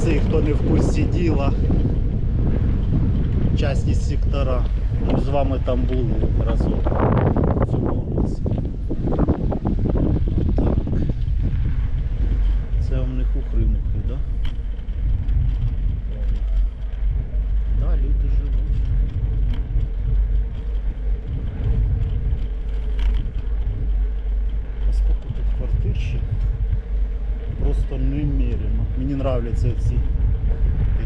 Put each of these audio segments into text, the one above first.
цей, хто не в курсі діла, частність сектора. З вами там були разом в цьому році. Так. Це у них ухримухи, да? Да, люди живуть. А сколько тут квартир ще? Просто немерено. Мені нравляться ці,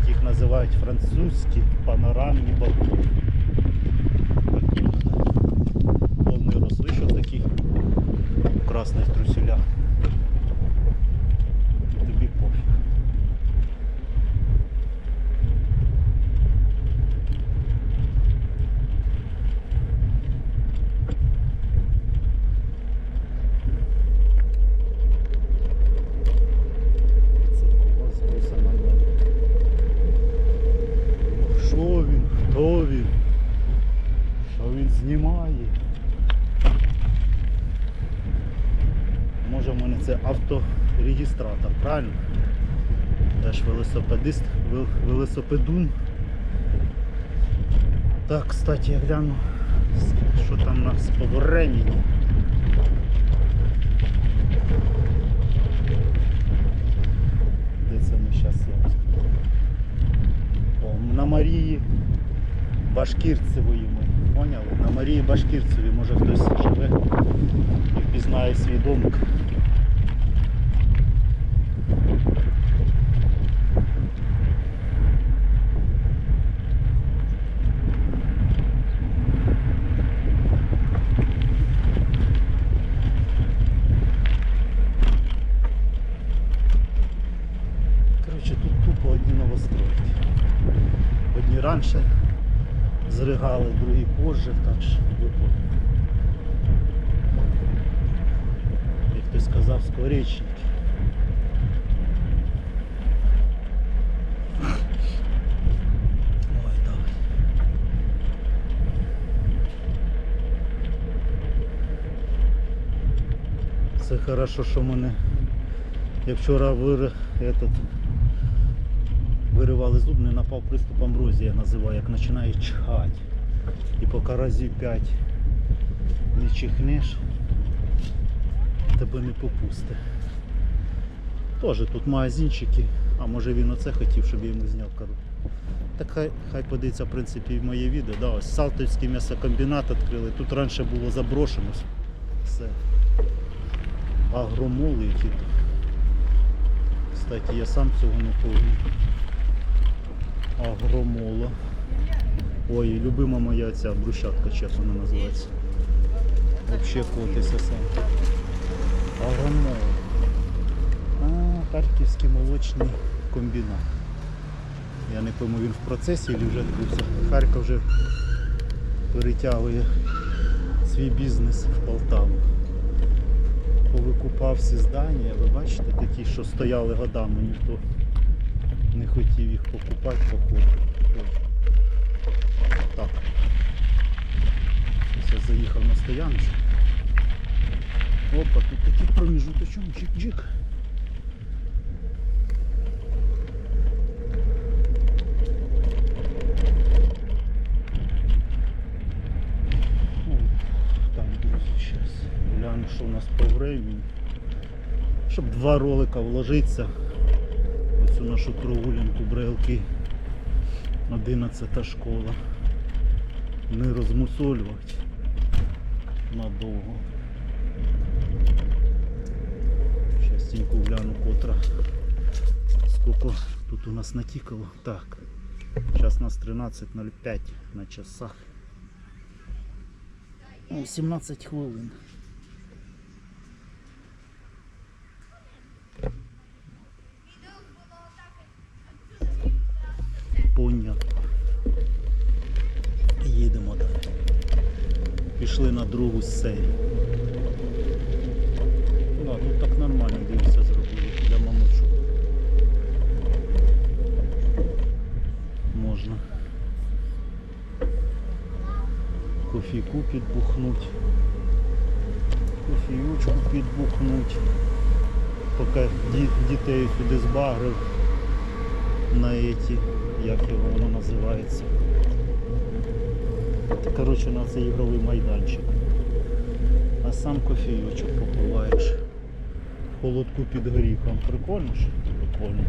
яких називають французькі панорамні балкони. Повний що такі в красних труселях? Тобі пофіг. Церкова списана на Що він? Хто він? Що він знімає? Може в мене це авторегістратор, правильно? Я ж велосипедист, велосипедун. Так, кстати, я гляну, що там у нас по времени. Де це ми зараз є? О, на Марії Башкірцевої ми. Поняли? На Марії Башкірцевій, може хтось живе і пізнає свій домик. Короче, тут тупо одні новостройки. Одні раніше зригали, другі позже, так що виходить. Як хтось сказав, давай. Це хорошо, що мене я вчора вир... этот... виривали зуб, не напав приступ амброзії, я називаю, як починає чхати. І поки разів 5 не чихнеш, тебе не попусте. Теж тут магазинчики, а може він оце хотів, щоб я йому зняв кору. Так хай, хай подивиться в принципі і моє відео. Да, ось Салтівський м'ясокомбінат відкрили. Тут раніше було заброшено все. Агромоли які тут. Кстати, я сам цього не помню. Агромола. Ой, любима моя ця брусчатка, чесно вона називається. Вообще котися сам. Агромола. А, Харківський молочний комбінат. Я не пойму, він в процесі чи вже відбувся. Харків вже перетягує свій бізнес в Полтаву повикупав всі здання, ви бачите, такі, що стояли годами, ніхто не хотів їх покупати, походу. Так. Я заїхав на стояночку. Опа, тут такий проміжуточок, джик-джик. Так, друзі, зараз гляну, що у нас по. Щоб два ролика вложитися. Оцю нашу прогулянку брелки. 11 школа. Не розмусолювати надовго. Частенько гляну котра. Скільки тут у нас натікало. Так. У нас 13.05 на часах. О, 17 хвилин. Пішли на другу серію. Да, тут так нормально дивіться зробили для мамочок. Можна. Кофійку підбухнуть. Кофійочку підбухнуть. Поки дітей сюди збагрив. на эти, як його воно називається. Коротше, на цей ігровий майданчик. А сам кофійочок попиваєш. Холодку під горіхом. Прикольно ж? Прикольно.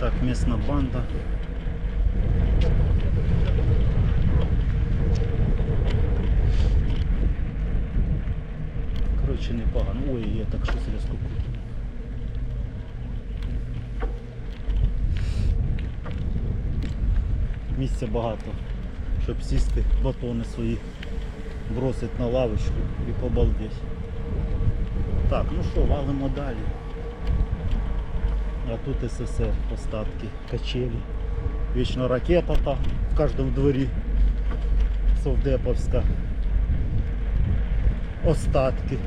Так, місна банда. Коротше, непогано. Ой, я так щось різко крутив. Місця багато, щоб сісти, батони свої бросить на лавочку і побалдеть. Так, ну що, валимо далі. А тут СССР, остатки, качелі. Вічно ракета та в кожному дворі. Совдеповська. Остатки.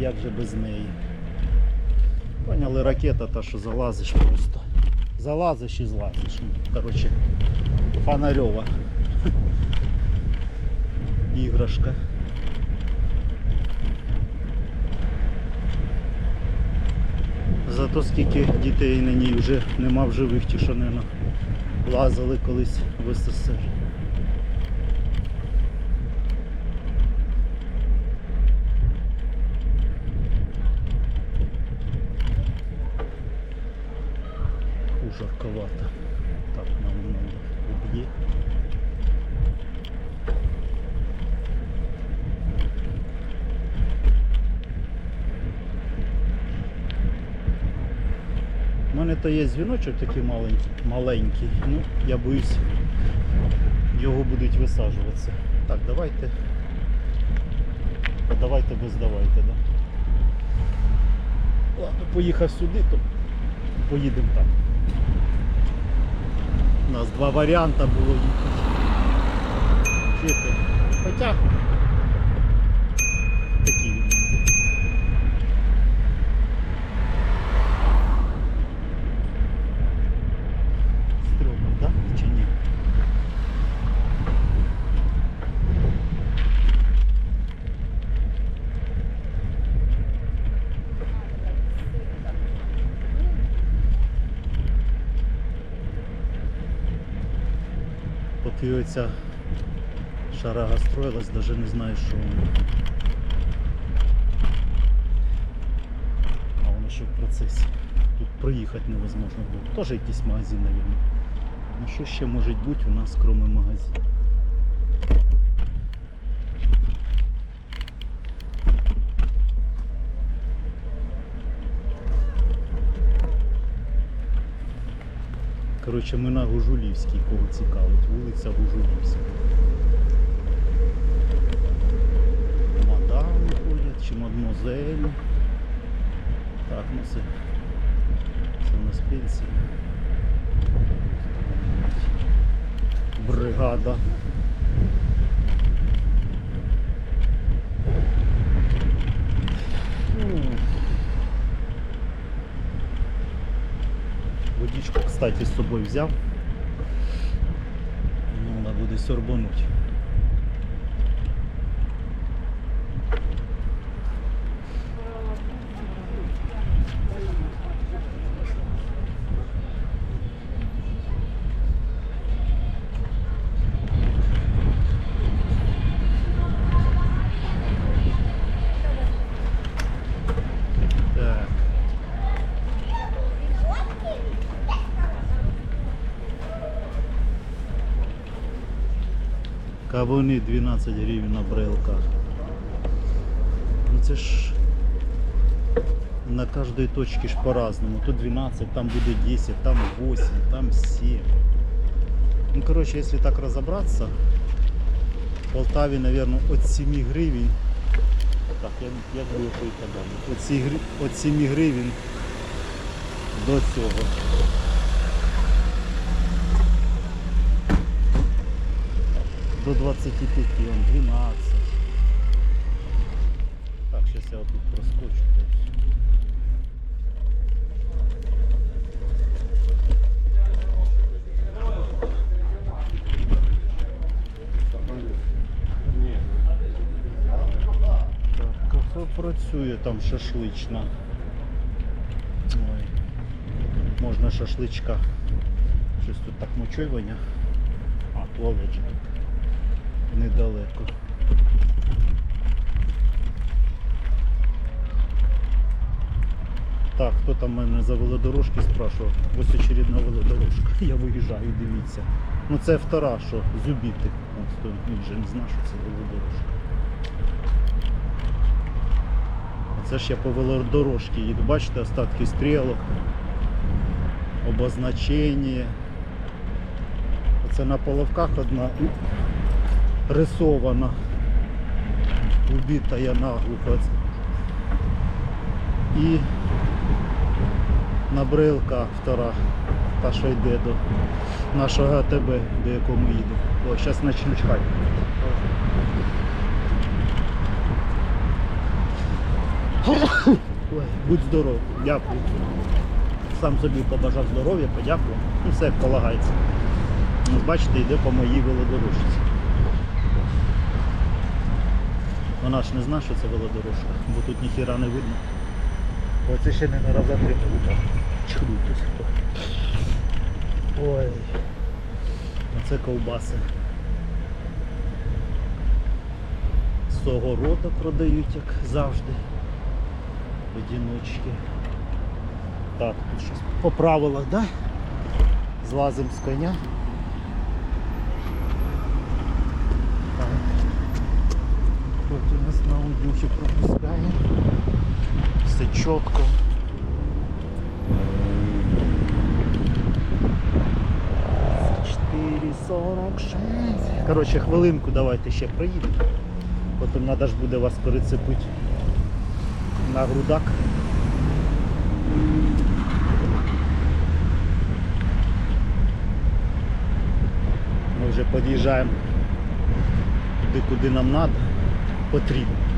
Як же без неї? Поняли, ракета та, що залазиш просто. Залазиш і злазиш. Ну, Коротше, фонарьова. Іграшка. Зато скільки дітей на ній вже нема в живих, ті, що не лазили колись в СССР. Фу, жарковато. Так, нам надо уб'є. У мене то є дзвіночок такий маленький, маленький. Ну, я боюсь, його будуть висаджуватися. Так, давайте. Давайте без давайте, да. Ладно, поїхав сюди, то поїдемо там. У нас два варіанти було їхати. Хоча такий він. Стрьомно, да? Чи ні? Поки оця шарага строїлась, навіть не знаю, що воно. А воно ще в процесі. Тут проїхати невозможно було. Теж якийсь магазин, мабуть. Ну що ще може бути у нас, крім магазину? Коротше, ми на Гужулівській, кого цікавить, вулиця Гужулівська. Мадам ходять, чи мадмозель. Так, ну це, це у нас пенсія. Бригада. Ну, Водичку, кстати, з собою взяв. Ну, Треба буде сьорбануть. Кавуни 12 гривень на брелках. Ну це ж на кожній точці ж по-разному. Тут 12, там буде 10, там 8, там 7. Ну, короче, если так разобраться, в Полтаві, наверное, от 7 гривень. Так, я, як би його і подав. От 7 гри- От 7 гривень до цього. до 25, он 12. Так, сейчас я вот тут проскочу. Так, кафе працює там шашлична. Ой. Можна шашличка. Щось тут так мочольвання. А, плавлячка. Недалеко. Так, хто там мене за велодорожки спрашував? Ось очередна велодорожка. Я виїжджаю, дивіться. Ну це втора, що зубіти. Ось то він же не знав, що це велодорожка. Це ж я по велодорожці їду. Бачите, остатки стрілок, обозначення. Оце на половках одна рисована. Убита я наглухо. І набрилка втора, та що йде до нашого АТБ, до якого ми їдемо. О, зараз почну чхати. Ой, будь здоров, дякую. Сам собі побажав здоров'я, подякував. Ну все полагається. Ну, бачите, йде по моїй велодорожці. Вона ж не знає, що це велодорожка, бо тут ніхіра не видно. Оце ще не на раза три минута. Ой. Оце ковбаси. З огорода продають, як завжди. Одіночки. Так, тут щось по правилах, да? Злазимо з коня. У нас на удюхи пропускає. Все чітко. Коротше, хвилинку давайте ще проїдемо. Потім треба ж буде вас перецепити на грудак. Ми вже під'їжджаємо туди, куди нам треба, потрібно.